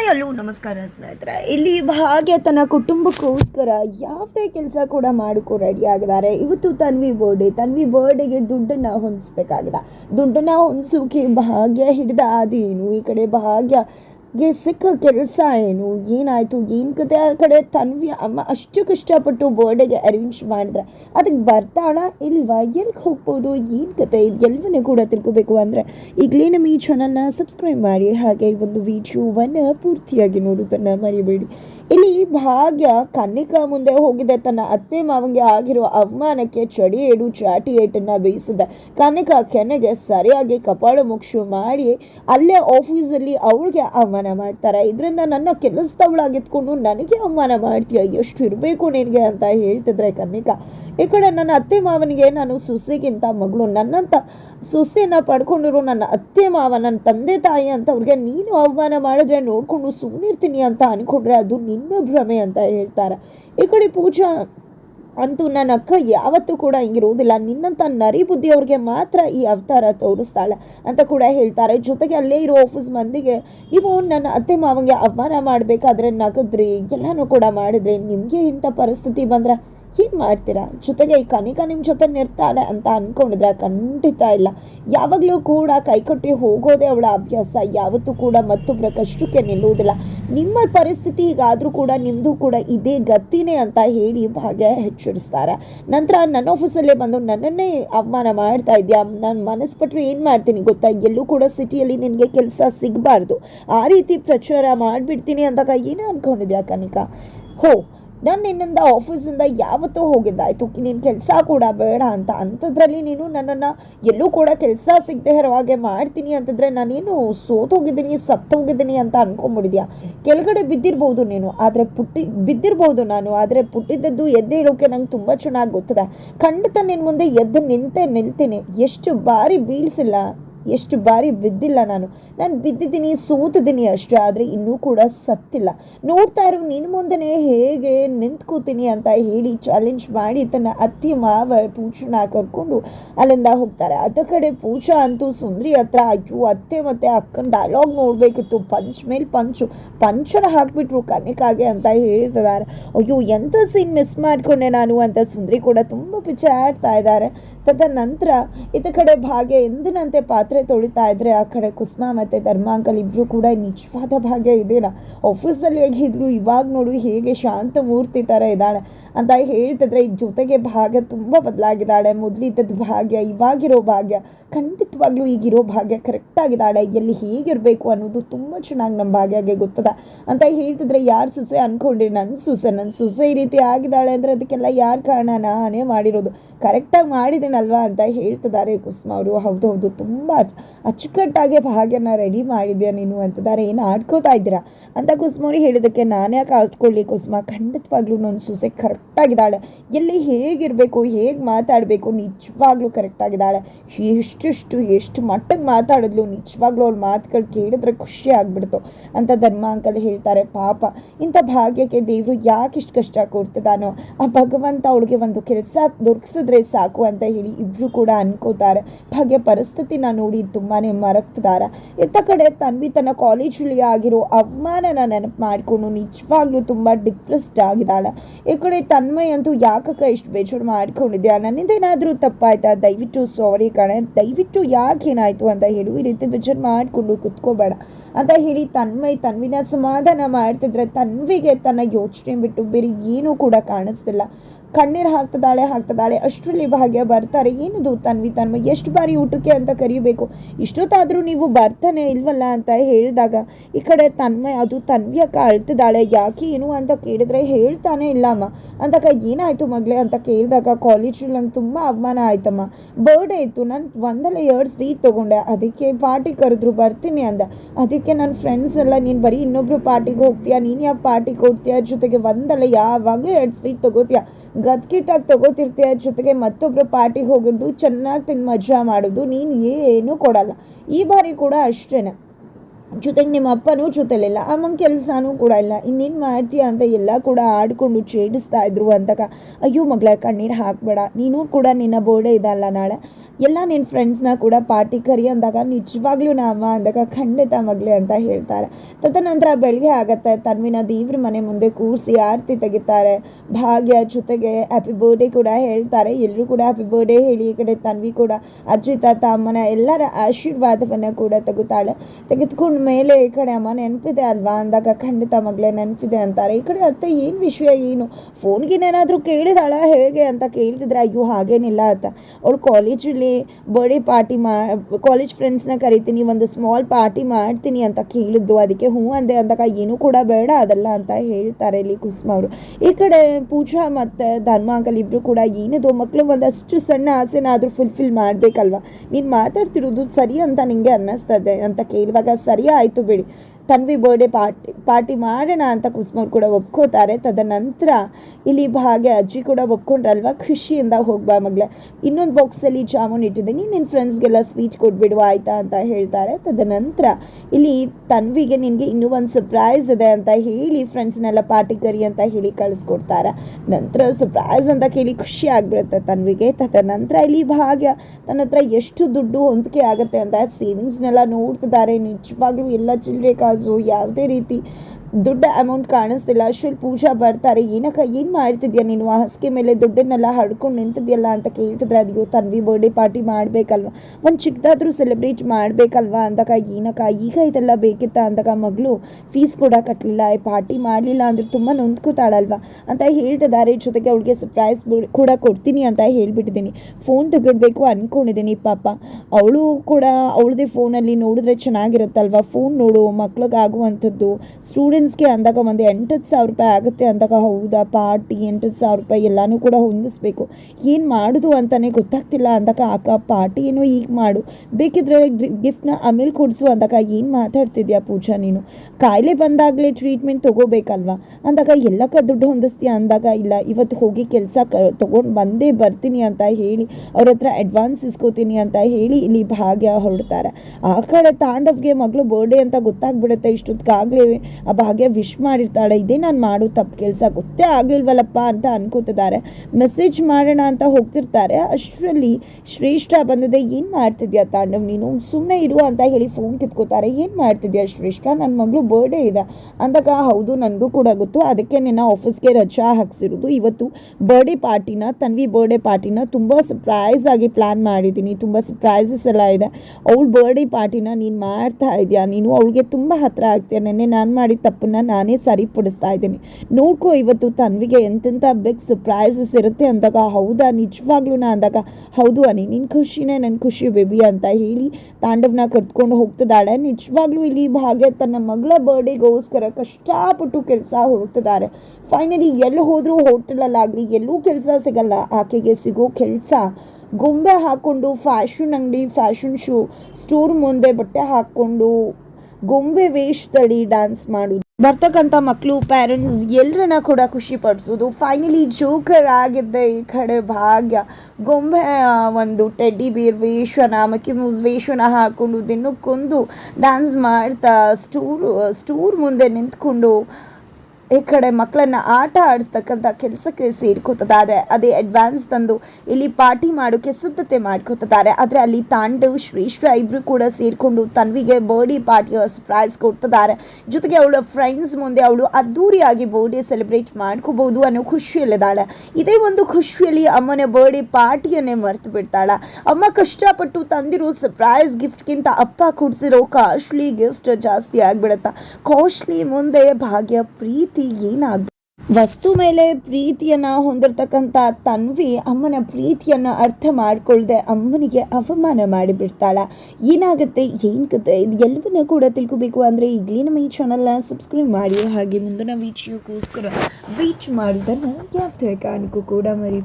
Hi ನಮಸ್ಕಾರ ಸ್ನೇಹಿತರೆ. ಇಲ್ಲಿ ಭಾಗ್ಯ ತನ್ನ ಕುಟುಂಬಕ್ಕೋಸ್ಕರ ಯಾವುದೇ ಕೆಲಸ ಕೂಡ ಮಾಡೋಕ್ಕೂ ರೆಡಿ ಆಗಿದ್ದಾರೆ. ಇವತ್ತು ತನ್ವಿ ಬರ್ಡೇ ತನ್ವಿ ಬರ್ಡೇಗೆ ದುಡ್ಡನ್ನು ಹೊಂದಿಸ್ಬೇಕಾಗಿದೆ. ದುಡ್ಡನ್ನು ಹೊಂದಿಸೋಕೆ ಭಾಗ್ಯ ಹಿಡಿದ ಅದೇನು ಈ ಕಡೆ ಭಾಗ್ಯ ಗೆ ಸಿಕ್ಕ ಕೆಲಸ ಏನು ಏನಾಯಿತು, ಏನು ಕತೆ? ಆ ಕಡೆ ತನ್ವಿ ಅಮ್ಮ ಅಷ್ಟು ಕಷ್ಟಪಟ್ಟು ಬರ್ಡೇಗೆ ಅರೇಂಜ್ ಮಾಡಿದ್ರೆ. ಅದಕ್ಕೆ ಬರ್ತಾಳ, ಇಲ್ವಾ? ಎಲ್ಲಿಗೆ ಹೋಗ್ಬೋದು? ಏನು ಕತೆ? ಎಲ್ಲವನ್ನೂ ಕೂಡ ತಿಳ್ಕೋಬೇಕು ಅಂದರೆ, ಈಗಲೇ ನಮ್ಮ ಈ ಚಾನಲ್ನ ಸಬ್ಸ್ಕ್ರೈಬ್ ಮಾಡಿ. ಹಾಗೆ ಒಂದು ವಿಡಿಯೋವನ್ನು ಪೂರ್ತಿಯಾಗಿ ನೋಡೋದನ್ನು ಮರಿಬೇಡಿ. ಇಲ್ಲಿ ಭಾಗ್ಯ ಕನ್ನಿಕಾ ಮುಂದೆ ಹೋಗಿದೆ. ತನ್ನ ಅತ್ತೆ ಮಾವಂಗೆ ಆಗಿರುವ ಅವಮಾನಕ್ಕೆ ಚಡಿ ಏಡು ಚಾಟಿ ಏಟನ್ನು ಬೇಯಿಸಿದೆ. ಕನ್ನಿಕಾ ಕೆನೆಗೆ ಸರಿಯಾಗಿ ಕಪಾಳು ಮುಕ್ಷು ಮಾಡಿ ಅಲ್ಲೇ ಆಫೀಸಲ್ಲಿ ಅವಳಿಗೆ ಅವಮಾನ ಮಾಡ್ತಾರೆ. ಇದರಿಂದ ನನ್ನ ಕೆಲಸದವಳಾಗಿತ್ಕೊಂಡು ನನಗೆ ಅವಮಾನ ಮಾಡ್ತೀಯ? ಎಷ್ಟು ಇರಬೇಕು ನಿನಗೆ ಅಂತ ಹೇಳ್ತಿದ್ರೆ ಕನ್ನಿಕಾ. ಈ ಕಡೆ ನನ್ನ ಅತ್ತೆ ಮಾವನಿಗೆ ನಾನು ಸುಸಿಗಿಂತ ಮಗಳು ನನ್ನಂತ ಸೊಸೆನ ಪಡ್ಕೊಂಡಿರೋ ನನ್ನ ಅತ್ತೆ ಮಾವ ನನ್ನ ತಂದೆ ತಾಯಿ ಅಂತ ಅವ್ರಿಗೆ ನೀನು ಅವಮಾನ ಮಾಡಿದ್ರೆ ನೋಡಿಕೊಂಡು ಸುಮ್ಮನಿರ್ತೀನಿ ಅಂತ ಅನ್ಕೊಂಡ್ರೆ ಅದು ನಿನ್ನ ಭ್ರಮೆ ಅಂತ ಹೇಳ್ತಾರೆ. ಈ ಕಡೆ ಪೂಜಾ ಅಂತೂ ನನ್ನ ಅಕ್ಕ ಯಾವತ್ತೂ ಕೂಡ ಹಿಂಗಿರುವುದಿಲ್ಲ ನಿನ್ನಂಥ ನರಿ ಬುದ್ಧಿ ಅವ್ರಿಗೆ ಮಾತ್ರ ಈ ಅವತಾರ ತೋರಿಸ್ತಾಳೆ ಅಂತ ಕೂಡ ಹೇಳ್ತಾರೆ. ಜೊತೆಗೆ ಅಲ್ಲೇ ಇರೋ ಆಫೀಸ್ ಮಂದಿಗೆ ನೀವು ನನ್ನ ಅತ್ತೆ ಮಾವಂಗೆ ಅವಮಾನ ಮಾಡಬೇಕಾದ್ರೆ ನಗದ್ರಿ ಎಲ್ಲನೂ ಕೂಡ ಮಾಡಿದ್ರಿ ನಿಮಗೆ ಇಂಥ ಪರಿಸ್ಥಿತಿ ಬಂದ್ರೆ ಏನು ಮಾಡ್ತೀರಾ? ಜೊತೆಗೆ ಈ ಕನಿಕ ನಿಮ್ಮ ಜೊತೆ ನಿರ್ತಾರೆ ಅಂತ ಅಂದ್ಕೊಂಡಿದ್ರೆ ಖಂಡಿತ ಇಲ್ಲ. ಯಾವಾಗಲೂ ಕೂಡ ಕೈಕಟ್ಟಿ ಹೋಗೋದೇ ಅವಳ ಅಭ್ಯಾಸ. ಯಾವತ್ತೂ ಕೂಡ ಮತ್ತೊಬ್ಬರ ಕಷ್ಟಕ್ಕೆ ನಿಲ್ಲುವುದಿಲ್ಲ. ನಿಮ್ಮ ಪರಿಸ್ಥಿತಿ ಹೀಗಾದರೂ ಕೂಡ ನಿಮ್ಮದು ಕೂಡ ಇದೇ ಗತಿನೇ ಅಂತ ಹೇಳಿ ಭಾಗ್ಯ ಎಚ್ಚರಿಸ್ತಾರೆ. ನಂತರ ನನ್ನ ಆಫೀಸಲ್ಲೇ ಬಂದು ನನ್ನನ್ನೇ ಅವಮಾನ ಮಾಡ್ತಾ ಇದೆಯಾ? ನಾನು ಮನಸ್ಸು ಪಟ್ಟರೆ ಏನು ಮಾಡ್ತೀನಿ ಗೊತ್ತಾ? ಎಲ್ಲೂ ಕೂಡ ಸಿಟಿಯಲ್ಲಿ ನಿನಗೆ ಕೆಲಸ ಸಿಗಬಾರ್ದು. ಆ ರೀತಿ ಪ್ರಚಾರ ಮಾಡಿಬಿಡ್ತೀನಿ ಅಂದಾಗ ಏನೇ ಅನ್ಕೊಂಡಿದ್ಯಾ ಕನಿಕ? ಹೋ ನಾನು ನಿನ್ನಿಂದ ಆಫೀಸಿಂದ ಯಾವತ್ತೂ ಹೋಗಿದ್ದಾಯಿತು ನೀನು ಕೆಲಸ ಕೂಡ ಬೇಡ ಅಂತ. ಅಂಥದ್ರಲ್ಲಿ ನೀನು ನನ್ನನ್ನು ಎಲ್ಲೂ ಕೂಡ ಕೆಲಸ ಸಿಗದೆ ಇರೋ ಹಾಗೆ ಮಾಡ್ತೀನಿ ಅಂತಂದರೆ ನಾನೇನು ಸೋತೋಗಿದ್ದೀನಿ ಸತ್ತೋಗಿದ್ದೀನಿ ಅಂತ ಅಂದ್ಕೊಂಬಿಡಿದ್ಯಾ ಕೆಳಗಡೆ ಬಿದ್ದಿರ್ಬೋದು ನೀನು. ಆದರೆ ಪುಟ್ಟಿ, ಬಿದ್ದಿರ್ಬೋದು ನಾನು. ಆದರೆ ಪುಟ್ಟಿದ್ದದ್ದು ಎದ್ದೇಳೋಕೆ ನಂಗೆ ತುಂಬ ಚೆನ್ನಾಗಿ ಗೊತ್ತಿದೆ. ಖಂಡಿತ ನಿನ್ನ ಮುಂದೆ ಎದ್ದು ನಿಂತೆ ನಿಲ್ತೀನಿ. ಎಷ್ಟು ಬಾರಿ ಬೀಳಿಸಿಲ್ಲ. ಎಷ್ಟು ಬಾರಿ ಬಿದ್ದಿಲ್ಲ ನಾನು. ನಾನು ಬಿದ್ದಿದ್ದೀನಿ, ಸೋತಿದ್ದೀನಿ ಅಷ್ಟೇ, ಆದರೆ ಇನ್ನೂ ಕೂಡ ಸತ್ತಿಲ್ಲ. ನೋಡ್ತಾ ಇರೋ ನಿನ್ನ ಮುಂದೆನೇ ಹೇಗೆ ನಿಂತ್ಕೋತೀನಿ ಅಂತ ಹೇಳಿ ಚಾಲೆಂಜ್ ಮಾಡಿ ತನ್ನ ಅತ್ತಿ ಮಾವ ಪೂಜನ ಕರ್ಕೊಂಡು ಅಲ್ಲಿಂದ ಹೋಗ್ತಾರೆ. ಅದ ಕಡೆ ಪೂಜಾ ಅಂತೂ ಸುಂದ್ರಿ ಹತ್ರ, ಅಯ್ಯೋ, ಅತ್ತೆ ಮತ್ತೆ ಅಕ್ಕನ ಡೈಲಾಗ್ ನೋಡಬೇಕಿತ್ತು. ಪಂಚ್ ಮೇಲೆ ಪಂಚು ಪಂಚರ ಹಾಕ್ಬಿಟ್ರು ಕಣ್ಣಿಕಾಗೆ ಅಂತ ಹೇಳ್ತಿದ್ದಾರೆ. ಅಯ್ಯೋ ಎಂಥ ಸೀನ್ ಮಿಸ್ ಮಾಡ್ಕೊಂಡೆ ನಾನು ಅಂತ ಸುಂದ್ರಿ ಕೂಡ ತುಂಬ ಪಿಚ್ಚೆ ಆಡ್ತಾ ಇದ್ದಾರೆ. ತದನಂತರ ಇತ ಕಡೆ ಭಾಗ್ಯ ಎಂದಿನಂತೆ ಪಾತ್ರೆ ತೊಳಿತಾ ಇದ್ರೆ ಆ ಕಡೆ ಕುಸುಮ ಮತ್ತು ಧರ್ಮಾಂಕಲ್ ಇಬ್ಬರು ಕೂಡ ನಿಜವಾದ ಭಾಗ್ಯ ಇದೆಯಲ್ಲ ಆಫೀಸಲ್ಲಿ ಹೇಗಿದ್ಲು ಇವಾಗ ನೋಡು ಹೇಗೆ ಶಾಂತ ಮೂರ್ತಿ ಥರ ಇದ್ದಾಳೆ. ಅಂತ ಹೇಳ್ತಿದ್ರೆ ಜೊತೆಗೆ ಭಾಗ್ಯ ತುಂಬ ಬದಲಾಗಿದ್ದಾಳೆ. ಮೊದಲಿದ್ದದ್ದು ಭಾಗ್ಯ, ಇವಾಗಿರೋ ಭಾಗ್ಯ, ಖಂಡಿತವಾಗ್ಲೂ ಈಗಿರೋ ಭಾಗ್ಯ ಕರೆಕ್ಟಾಗಿದ್ದಾಳೆ ಎಲ್ಲಿ ಹೇಗಿರಬೇಕು ಅನ್ನೋದು ತುಂಬ ಚೆನ್ನಾಗಿ ನಮ್ಮ ಭಾಗ್ಯಗೆ ಗೊತ್ತದ. ಅಂತ ಹೇಳ್ತಿದ್ರೆ ಯಾರು ಸುಸೆ ಅಂದ್ಕೊಂಡ್ರಿ ನನ್ನ ಸುಸೆ. ನನ್ನ ಸುಸೆ ಈ ರೀತಿ ಆಗಿದ್ದಾಳೆ ಅಂದರೆ ಅದಕ್ಕೆಲ್ಲ ಯಾರು ಕಾರಣ ನಾನೇ ಮಾಡಿರೋದು. ಕರೆಕ್ಟಾಗಿ ಮಾಡಿದ್ದೀನಲ್ವಾ ಅಂತ ಹೇಳ್ತಿದ್ದಾರೆ ಕುಸುಮ ಅವರು. ಹೌದು ಹೌದು. ತುಂಬ ಅಚ್, ಅಚ್ಚುಕಟ್ಟಾಗಿ ಭಾಗ್ಯನ ರೆಡಿ ಮಾಡಿದ್ಯಾ ನೀನು ಅಂತಿದ್ದಾರೆ ಏನು ಆಡ್ಕೋತಾ ಇದ್ದೀರಾ ಅಂತ ಕುಸುಮವ್ರು ಹೇಳಿದ್ದಕ್ಕೆ ನಾನು ಯಾಕೆ ಆಡ್ಕೊಳ್ಳಿ ಕುಸುಮ? ಖಂಡಿತವಾಗ್ಲೂ ನನ್ನ ಸೊಸೆ ಕರೆಕ್ಟಾಗಿದ್ದಾಳೆ. ಎಲ್ಲಿ ಹೇಗಿರಬೇಕು, ಹೇಗೆ ಮಾತಾಡಬೇಕು ನಿಜವಾಗ್ಲೂ ಕರೆಕ್ಟಾಗಿದ್ದಾಳೆ. ಎಷ್ಟೆಷ್ಟು, ಎಷ್ಟು ಮಟ್ಟಕ್ಕೆ ಮಾತಾಡಿದ್ಲು ನಿಜವಾಗ್ಲೂ ಅವ್ಳು ಮಾತುಗಳು ಕೇಳಿದ್ರೆ ಖುಷಿ ಆಗ್ಬಿಡ್ತು ಅಂತ ಧರ್ಮ ಅಂಕಲ್ ಹೇಳ್ತಾರೆ. ಪಾಪ, ಇಂಥ ಭಾಗ್ಯಕ್ಕೆ ದೇವರು ಯಾಕೆ ಇಷ್ಟು ಕಷ್ಟ ಕೊಡ್ತಿದ್ದಾನೋ? ಆ ಭಗವಂತ ಅವಳಿಗೆ ಒಂದು ಕೆಲಸ ದೊರಕಿಸಿದ್ರೆ ಸಾಕು ಅಂತ ಹೇಳಿ ಇಬ್ಬರು ಕೂಡ ಅನ್ಕೋತಾರೆ. ಹಾಗೆ ಪರಿಸ್ಥಿತಿನ ನೋಡಿ ತುಂಬಾ ಮರಗ್ತಿದ್ದಾರೆ ಇತ್ತ ಕಡೆ ತನ್ವಿ ತನ್ನ ಕಾಲೇಜಲ್ಲಿ ಆಗಿರೋ ಅವಮಾನನ ನೆನಪು ಮಾಡಿಕೊಂಡು ನಿಜವಾಗ್ಲೂ ತುಂಬ ಡಿಪ್ರೆಸ್ಡ್ ಆಗಿದ್ದಾಳೆ. ಈ ಕಡೆ ತನ್ಮಯ್ ಅಂತೂ ಯಾಕಕ್ಕ ಇಷ್ಟು ಬೇಜಾರು ಮಾಡ್ಕೊಂಡಿದ್ಯಾ? ನನ್ನಿಂದ ಏನಾದರೂ ತಪ್ಪಾಯ್ತಾ? ದಯವಿಟ್ಟು ಸಾರಿ ಕಣೆ. ದಯವಿಟ್ಟು ಯಾಕೆ ಏನಾಯಿತು ಅಂತ ಹೇಳಿ ಈ ರೀತಿ ಬೇಜಾರು ಮಾಡಿಕೊಂಡು ಕುತ್ಕೋಬೇಡ ಅಂತ ಹೇಳಿ ತನ್ಮಯ್ ತನ್ವಿನ ಸಮಾಧಾನ ಮಾಡ್ತಿದ್ರೆ ತನ್ವಿಗೆ ತನ್ನ ಯೋಚನೆ ಬಿಟ್ಟು ಬೇರೆ ಏನೂ ಕೂಡ ಕಾಣಿಸ್ತಿಲ್ಲ. ಕಣ್ಣೀರು ಹಾಕ್ತದಾಳೆ ಹಾಕ್ತದಾಳೆ ಅಷ್ಟರಲ್ಲಿ ಭಾಗ್ಯ ಬರ್ತಾರೆ. ಏನದು ತನ್ವಿ ತನ್ಮಯ್ ಎಷ್ಟು ಬಾರಿ ಊಟಕ್ಕೆ ಅಂತ ಕರಿಬೇಕು? ಇಷ್ಟೊತ್ತಾದರೂ ನೀವು ಬರ್ತಾನೆ ಇಲ್ವಲ್ಲ ಅಂತ ಹೇಳಿದಾಗ, ಈ ಕಡೆ ತನ್ಮಯ, ಅದು ತನ್ವಿ ಅಕ್ಕ ಅಳ್ತಿದ್ದಾಳೆ. ಯಾಕೆ ಏನು ಅಂತ ಕೇಳಿದ್ರೆ ಹೇಳ್ತಾನೆ ಇಲ್ಲಮ್ಮ. ಅಂದಾಗ ಏನಾಯಿತು ಮಗಳೇ ಅಂತ ಕೇಳಿದಾಗ ಕಾಲೇಜಲ್ಲಿ ನಂಗೆ ತುಂಬ ಅವಮಾನ ಆಯ್ತಮ್ಮ. ಬರ್ಡೇ ಇತ್ತು, ನಾನು ಒಂದಲ್ಲ ಎರಡು ಸ್ವೀಟ್ ತೊಗೊಂಡೆ. ಅದಕ್ಕೆ ಪಾರ್ಟಿ ಕರೆದ್ರು ಬರ್ತೀನಿ ಅಂದ. ಅದಕ್ಕೆ ನನ್ನ ಫ್ರೆಂಡ್ಸ್ ಎಲ್ಲ, ನೀನು ಬರೀ ಇನ್ನೊಬ್ರು ಪಾರ್ಟಿಗೆ ಹೋಗ್ತೀಯಾ? ನೀನು ಯಾವ ಪಾರ್ಟಿಗೆ ಹೋಗ್ತೀಯಾ ಜೊತೆಗೆ ಒಂದಲ್ಲ ಯಾವಾಗಲೂ ಎರಡು ಸ್ವೀಟ್ ತೊಗೋತೀಯಾ? ಗದ್ಕಿಟ್ಟಾಗಿ ತಗೋತಿರ್ತೀಯ ಜೊತೆಗೆ ಮತ್ತೊಬ್ಬರು ಪಾರ್ಟಿಗೆ ಹೋಗೋದು ಚೆನ್ನಾಗಿ ತಿಂದು ಮಜಾ ಮಾಡೋದು, ನೀನು ಏನೂ ಕೊಡಲ್ಲ. ಈ ಬಾರಿ ಕೂಡ ಅಷ್ಟೇ ಜೊತೆಗೆ ನಿಮ್ಮ ಅಪ್ಪನೂ ಜೊತೆಲಿಲ್ಲ, ಅಮ್ಮನ ಕೆಲಸನೂ ಕೂಡ ಇಲ್ಲ. ಇನ್ನೇನು ಮಾಡ್ತೀಯ ಅಂತ ಎಲ್ಲ ಕೂಡ ಆಡಿಕೊಂಡು ಛೇಡಿಸ್ತಾ ಇದ್ರು ಅಂತಕ ಅಯ್ಯೋ ಮಗಳ, ಕಣ್ಣೀರು ಹಾಕಬೇಡ. ನೀನು ಕೂಡ ನಿನ್ನ ಬೋರ್ಡೆ ಇದಲ್ಲ ನಾಳೆ. ಎಲ್ಲ ನಿನ್ನ ಫ್ರೆಂಡ್ಸ್ನ ಕೂಡ ಪಾರ್ಟಿ ಕರಿ ಅಂದಾಗ ನಿಜವಾಗ್ಲೂ ನಾ ಅಮ್ಮ ಅಂದಾಗ ಖಂಡಿತ ಮಗಳೇ ಅಂತ ಹೇಳ್ತಾರೆ. ತದನಂತರ ಬೆಳಗ್ಗೆ ಆಗತ್ತೆ. ತನ್ವಿನ ದೇವ್ರ ಮನೆ ಮುಂದೆ ಕೂರಿಸಿ ಆರತಿ ತೆಗಿತಾರೆ. ಭಾಗ್ಯ ಜೊತೆಗೆ ಹ್ಯಾಪಿ ಬರ್ಡೇ ಕೂಡ ಹೇಳ್ತಾರೆ. ಎಲ್ಲರೂ ಕೂಡ ಹ್ಯಾಪಿ ಬರ್ಡೇ ಹೇಳಿ, ಈ ಕಡೆ ತನ್ವಿ ಕೂಡ ಅಜ್ಜಿ ತಾತ ಅಮ್ಮನ ಎಲ್ಲರ ಆಶೀರ್ವಾದವನ್ನು ಕೂಡ ತೆಗುತ್ತಾಳೆ. ತೆಗೆದುಕೊಂಡ ಮೇಲೆ ಈ ಕಡೆ ಅಮ್ಮ ನೆನಪಿದೆ ಅಲ್ವಾ? ಅಂದಾಗ ಖಂಡಿತ ಮಗಳೇ ನೆನಪಿದೆ ಅಂತಾರೆ. ಈ ಕಡೆ ಅತ್ತೆ ಏನು ವಿಷಯ ಏನು? ಫೋನ್ಗಿನೇನಾದರೂ ಕೇಳಿದಾಳ? ಹೇಗೆ ಅಂತ ಕೇಳ್ತಿದ್ರೆ, ಅಯ್ಯೋ ಹಾಗೇನಿಲ್ಲ ಅಂತ ಅವಳು ಕಾಲೇಜಲ್ಲಿ ಬರ್ಡೇ ಪಾರ್ಟಿ ಮಾ ಕಾಲೇಜ್ ಫ್ರೆಂಡ್ಸ್ನ ಕರಿತೀನಿ, ಒಂದು ಸ್ಮಾಲ್ ಪಾರ್ಟಿ ಮಾಡ್ತೀನಿ ಅಂತ ಕೇಳಿದ್ದು. ಅದಕ್ಕೆ ಹ್ಞೂ ಅಂದೆ ಅಂದಾಗ ಏನೂ ಕೂಡ ಬೇಡ, ಅದೆಲ್ಲ ಅಂತ ಹೇಳ್ತಾರೆ ಇಲ್ಲಿ ಕುಸುಮ ಅವರು. ಈ ಕಡೆ ಪೂಜಾ ಮತ್ತು ಧರ್ಮ ಅಂಕಲ್ ಇಬ್ಬರು ಕೂಡ ಏನಿದು ಮಕ್ಕಳು ಒಂದಷ್ಟು ಸಣ್ಣ ಆಸೆನಾದರೂ ಫುಲ್ಫಿಲ್ ಮಾಡಬೇಕಲ್ವ? ನೀನು ಮಾತಾಡ್ತಿರೋದು ಸರಿ ಅಂತ ನಿಮಗೆ ಅನ್ನಿಸ್ತದೆ ಅಂತ ಕೇಳುವಾಗ, ಸರಿ ಆಯಿತು ಬಿಡಿ. ತನ್ವಿ ಬರ್ಡೇ ಪಾರ್ಟಿ ಪಾರ್ಟಿ ಮಾಡೋಣ ಅಂತ ಕುಸುಮವ್ರು ಕೂಡ ಒಪ್ಕೋತಾರೆ. ತದನಂತರ ಇಲ್ಲಿ ಭಾಗ್ಯ ಅಜ್ಜಿ ಕೂಡ ಒಪ್ಕೊಂಡ್ರಲ್ವ? ಖುಷಿಯಿಂದ ಹೋಗ್ಬಾ ಮಗ್ಲೆ ಇನ್ನೊಂದು ಬಾಕ್ಸಲ್ಲಿ ಜಾಮೂನ್ ಇಟ್ಟಿದ್ದೀನಿ. ನಿನ್ನ ಫ್ರೆಂಡ್ಸ್ಗೆಲ್ಲ ಸ್ವೀಟ್ ಕೊಟ್ಬಿಡುವ ಆಯಿತಾ ಅಂತ ಹೇಳ್ತಾರೆ. ತದನಂತರ ಇಲ್ಲಿ ತನ್ವಿಗೆ ನಿನಗೆ ಇನ್ನೂ ಒಂದು ಸರ್ಪ್ರೈಸ್ ಇದೆ ಅಂತ ಹೇಳಿ ಫ್ರೆಂಡ್ಸ್ನೆಲ್ಲ ಪಾರ್ಟಿ ಕರಿ ಅಂತ ಹೇಳಿ ಕಳಿಸ್ಕೊಡ್ತಾರೆ. ನಂತರ ಸರ್ಪ್ರೈಸ್ ಅಂತ ಕೇಳಿ ಖುಷಿ ಆಗಿಬಿಡುತ್ತೆ ತನ್ವಿಗೆ. ತದನಂತರ ಇಲ್ಲಿ ಭಾಗ್ಯ ತನ್ನ ಹತ್ರ ಎಷ್ಟು ದುಡ್ಡು ಹೊಂದಿಕೆ ಆಗುತ್ತೆ ಅಂತ ಸೇವಿಂಗ್ಸ್ನೆಲ್ಲ ನೋಡ್ತಿದ್ದಾರೆ. ನಿಜವಾಗ್ಲೂ ಎಲ್ಲ ಚಿಲ್ಲರೆ ಕಾಸು ಯಾವುದೇ ರೀತಿ ದುಡ್ಡು ಅಮೌಂಟ್ ಕಾಣಿಸ್ತಿಲ್ಲ. ಅಶ್ವಲ್ ಪೂಜಾ ಬರ್ತಾರೆ. ಏನಕ್ಕ, ಏನು ಮಾಡ್ತಿದ್ಯಾ ನೀನು? ಆ ಹಾಸಿಗೆ ಮೇಲೆ ದುಡ್ಡನ್ನೆಲ್ಲ ಹಡ್ಕೊಂಡು ನಿಂತಿದ್ಯಲ್ಲ ಅಂತ ಕೇಳ್ತಿದ್ರೆ ಅದಿಗೋ ತನ್ವಿ ಬರ್ಡೇ ಪಾರ್ಟಿ ಮಾಡಬೇಕಲ್ವ? ಒಂದು ಚಿಕ್ಕದಾದ್ರೂ ಸೆಲೆಬ್ರೇಟ್ ಮಾಡಬೇಕಲ್ವಾ ಅಂದಾಗ ಏನಕ್ಕ, ಈಗ ಇದೆಲ್ಲ ಬೇಕಿತ್ತ ಅಂದಾಗ ಮಗಳು ಫೀಸ್ ಕೂಡ ಕಟ್ಟಲಿಲ್ಲ ಪಾರ್ಟಿ ಮಾಡಲಿಲ್ಲ ಅಂದ್ರೆ ತುಂಬ ನೊಂದ್ಕೋತಾಳಲ್ವ? ಅಂತ ಹೇಳ್ತಿದ್ದಾರೆ ಜೊತೆಗೆ ಅವಳಿಗೆ ಸರ್ಪ್ರೈಸ್ ಕೂಡ ಕೊಡ್ತೀನಿ ಅಂತ ಹೇಳ್ಬಿಟ್ಟಿದ್ದೀನಿ. ಫೋನ್ ತಗೊಳ್ಬೇಕು ಅಂದ್ಕೊಂಡಿದ್ದೀನಿ ಪಾಪ. ಅವಳು ಕೂಡ ಅವಳದೇ ಫೋನಲ್ಲಿ ನೋಡಿದ್ರೆ ಚೆನ್ನಾಗಿರುತ್ತಲ್ವಾ? ಫೋನ್ ನೋಡು, ಮಕ್ಳಿಗಾಗುವಂಥದ್ದು ಸ್ಟೂಡೆಂಟ್ಸ್ಗೆ ಅಂದಾಗ ಒಂದು ಎಂಟತ್ತು ಸಾವಿರ ರೂಪಾಯಿ ಆಗುತ್ತೆ ಅಂದಾಗ, ಹೌದಾ, ಪಾರ್ಟಿ, ಎಂಟತ್ತು ಸಾವಿರ ರೂಪಾಯಿ ಎಲ್ಲನೂ ಕೂಡ ಹೊಂದಿಸ್ಬೇಕು. ಏನು ಮಾಡೋದು ಅಂತಲೇ ಗೊತ್ತಾಗ್ತಿಲ್ಲ ಅಂದಾಗ ಅಕ್ಕ ಪಾರ್ಟಿ ಏನೋ ಈಗ ಮಾಡು. ಬೇಕಿದ್ರೆ ಗಿಫ್ಟ್ನ ಆಮೇಲೆ ಕೊಡಿಸು. ಅಂದಾಗ, ಏನು ಮಾತಾಡ್ತಿದ್ಯಾ ಪೂಜಾ ನೀನು? ಕಾಯಿಲೆ ಬಂದಾಗಲೇ ಟ್ರೀಟ್ಮೆಂಟ್ ತೊಗೋಬೇಕಲ್ವಾ? ಅಂದಾಗ, ಎಲ್ಲಕ್ಕ ದುಡ್ಡು ಹೊಂದಿಸ್ತೀಯ? ಅಂದಾಗ, ಇಲ್ಲ, ಇವತ್ತು ಹೋಗಿ ಕೆಲಸ ತೊಗೊಂಡು ಬಂದೇ ಬರ್ತೀನಿ ಅಂತ ಹೇಳಿ, ಅವ್ರ ಹತ್ರ ಅಡ್ವಾನ್ಸ್ ಇಸ್ಕೋತೀನಿ ಅಂತ ಹೇಳಿ ಇಲ್ಲಿ ಭಾಗ್ಯ ಹೊರಡ್ತಾರೆ. ಆ ಕಡೆ ತಾಂಡವ್ಗೆ ಮಗಳು ಬರ್ಡೇ ಅಂತ ಗೊತ್ತಾಗ್ಬಿಡುತ್ತೆ ಇಷ್ಟೊತ್ತಿಗಾಗಲೇ ಆ ವಿಶ್ ಮಾಡಿರ್ತಾಳೆ, ಇದೇ ನಾನು ಮಾಡೋ ತಪ್ಪು ಕೆಲಸ ಗೊತ್ತೇ ಆಗಲಿಲ್ವಲ್ಲಪ್ಪ ಅಂತ ಅನ್ಕೋತಿದ್ದಾರೆ. ಮೆಸೇಜ್ ಮಾಡೋಣ ಅಂತ ಹೋಗ್ತಿರ್ತಾರೆ. ಅಷ್ಟರಲ್ಲಿ ಶ್ರೇಷ್ಠ ಬಂದಿದೆ, ಏನು ಮಾಡ್ತಿದ್ಯಾ ತಾಂಡವ್ ನೀನು? ಸುಮ್ಮನೆ ಇರು ಅಂತ ಹೇಳಿ ಫೋನ್ ಕಿತ್ಕೋತಾರೆ. ಏನು ಮಾಡ್ತಿದ್ಯಾ ಶ್ರೇಷ್ಠ? ನನ್ನ ಮಗಳು ಬರ್ಡೇ ಇದೆ. ಅಂದಾಗ, ಹೌದು, ನನಗೂ ಕೂಡ ಗೊತ್ತು. ಅದಕ್ಕೆ ನಿನ್ನ ಆಫೀಸ್ಗೆ ರಜಾ ಹಾಕ್ಸಿರೋದು. ಇವತ್ತು ಬರ್ಡೇ ಪಾರ್ಟಿನ ತನ್ವಿ ಬರ್ಡೇ ಪಾರ್ಟಿನ ತುಂಬ ಸರ್ಪ್ರೈಸ್ ಆಗಿ ಪ್ಲ್ಯಾನ್ ಮಾಡಿದ್ದೀನಿ. ತುಂಬ ಸರ್ಪ್ರೈಸಸ್ ಎಲ್ಲ ಇದೆ. ಅವಳ ಬರ್ಡೇ ಪಾರ್ಟಿನ ನೀನು ಮಾಡ್ತಾ ಇದೆಯಾ? ನೀನು ಅವಳಿಗೆ ತುಂಬ ಹತ್ತಿರ ಆಗ್ತೀಯ? ನೆನ್ನೆ ನಾನು ಮಾಡಿದ ತಪ್ಪನ್ನ ನಾನೇ ಸರಿಪಡಿಸ್ತಾ ಇದ್ದೀನಿ. ನೋಡ್ಕೋ, ಇವತ್ತು ತನ್ವಿಗೆ ಎಂತೆಂಥ ಬಿಗ್ ಸರ್ಪ್ರೈಸಸ್ ಇರುತ್ತೆ ಅಂದಾಗ, ಹೌದಾ? ನಿಜವಾಗ್ಲೂ ಅಂದಾಗ, ಹೌದು ಅನಿ ನಿನ್ನ ಖುಷಿನೇ ನನ್ನ ಖುಷಿ ಬೇಬಿ ಅಂತ ಹೇಳಿ ತಾಂಡವ್ನ ಕರ್ತ್ಕೊಂಡು ಹೋಗ್ತಿದ್ದಾಳೆ. ನಿಜವಾಗ್ಲೂ ಇಲ್ಲಿ ಭಾಗ್ಯ ತನ್ನ ಮಗಳ ಬರ್ಡೇಗೋಸ್ಕರ ಕಷ್ಟಪಟ್ಟು ಕೆಲಸ ಹುಡುಕ್ತಿದ್ದಾರೆ. ಫೈನಲಿ ಎಲ್ಲಿ ಹೋದರೂ ಹೋಟೆಲಲ್ಲಾಗಲಿ ಎಲ್ಲೂ ಕೆಲಸ ಸಿಗಲ್ಲ. ಆಕೆಗೆ ಸಿಗೋ ಕೆಲಸ, ಗೊಂಬೆ ಹಾಕ್ಕೊಂಡು ಫ್ಯಾಷನ್ ಅಂಗಡಿ ಫ್ಯಾಷನ್ ಶೋ ಸ್ಟೋರ್ ಮುಂದೆ ಬಟ್ಟೆ ಹಾಕ್ಕೊಂಡು ಗೊಂಬೆ ವೇಷದಲ್ಲಿ ಡ್ಯಾನ್ಸ್ ಮಾಡೋದು ಬರ್ತಕ್ಕಂಥ ಮಕ್ಕಳು ಪ್ಯಾರೆಂಟ್ಸ್ ಎಲ್ಲರನ್ನ ಕೂಡ ಖುಷಿ ಪಡಿಸೋದು. ಫೈನಲಿ ಜೋಕರ್ ಆಗಿದ್ದೆ ಈ ಕಡೆ ಭಾಗ್ಯ. ಗೊಂಬೆ ಒಂದು ಟೆಡ್ಡಿ ಬೀರ್ ವೇಷನ ಮಕ್ಕಿ ಮೂಸ್ ವೇಷನ ಹಾಕೊಂಡು ದಿನಕ್ಕೊಂದು ಡ್ಯಾನ್ಸ್ ಮಾಡ್ತಾ ಸ್ಟೂರ್ ಸ್ಟೂರ್ ಮುಂದೆ ನಿಂತ್ಕೊಂಡು ಈ ಕಡೆ ಮಕ್ಕಳನ್ನ ಆಟ ಆಡಿಸ್ತಕ್ಕಂಥ ಕೆಲಸಕ್ಕೆ ಸೇರ್ಕೋತಿದ್ದಾರೆ ಅದೇ ಅಡ್ವಾನ್ಸ್ ತಂದು ಇಲ್ಲಿ ಪಾರ್ಟಿ ಮಾಡೋಕೆ ಸಿದ್ಧತೆ ಮಾಡ್ಕೋತಿದ್ದಾರೆ ಆದರೆ ಅಲ್ಲಿ ತಾಂಡವ್ ಶ್ರೇಷ್ಠ ಇಬ್ರು ಕೂಡ ಸೇರಿಕೊಂಡು ತನ್ವಿಗೆ ಬರ್ಡಿ ಪಾರ್ಟಿಯ ಸರ್ಪ್ರೈಸ್ ಕೊಡ್ತಿದ್ದಾರೆ ಜೊತೆಗೆ ಅವಳ ಫ್ರೆಂಡ್ಸ್ ಮುಂದೆ ಅವಳು ಅದ್ದೂರಿಯಾಗಿ ಬರ್ಡೇ ಸೆಲೆಬ್ರೇಟ್ ಮಾಡ್ಕೋಬಹುದು ಅನ್ನೋ ಖುಷಿಯಲ್ಲಿದ್ದಾಳೆ. ಇದೇ ಒಂದು ಖುಷಿಯಲ್ಲಿ ಅಮ್ಮನ ಬರ್ಡೇ ಪಾರ್ಟಿಯನ್ನೇ ಮರೆತು ಬಿಡ್ತಾಳೆ. ಅಮ್ಮ ಕಷ್ಟಪಟ್ಟು ತಂದಿರೋ ಸರ್ಪ್ರೈಸ್ ಗಿಫ್ಟ್ಗಿಂತ ಅಪ್ಪ ಕೊಡಿಸಿರೋ ಕಾಸ್ಟ್ಲಿ ಗಿಫ್ಟ್ ಜಾಸ್ತಿ ಆಗ್ಬಿಡತ್ತ. ಕಾಸ್ಟ್ಲಿ ಮುಂದೆ ಭಾಗ್ಯ, ಪ್ರೀತಿ ಏನಾಗ ವಸ್ತು ಮೇಲೆ ಪ್ರೀತಿಯನ್ನ ಹೊಂದಿರತಕ್ಕಂಥ ತನ್ವಿ ಅಮ್ಮನ ಪ್ರೀತಿಯನ್ನ ಅರ್ಥ ಮಾಡ್ಕೊಳ್ದೆ ಅಮ್ಮನಿಗೆ ಅವಮಾನ ಮಾಡಿಬಿಡ್ತಾಳ. ಏನಾಗುತ್ತೆ ಏನ್ ಕತೆ ಇದು ಎಲ್ಲವನ್ನ ಕೂಡ ತಿಳ್ಕೊಬೇಕು ಅಂದರೆ ಈಗಲೇ ನಮ್ಮ ಈ ಚಾನಲ್ನ ಸಬ್ಸ್ಕ್ರೈಬ್ ಮಾಡಿ. ಹಾಗೆ ಮುಂದಿನ ವಿಡಿಯೋಕ್ಕೋಸ್ಕರ ವೀಚ್ ಮಾಡಿದ್ದನ್ನು ಯಾವುದೇ ಕಾರಣಕ್ಕೂ ಕೂಡ ಮರಿ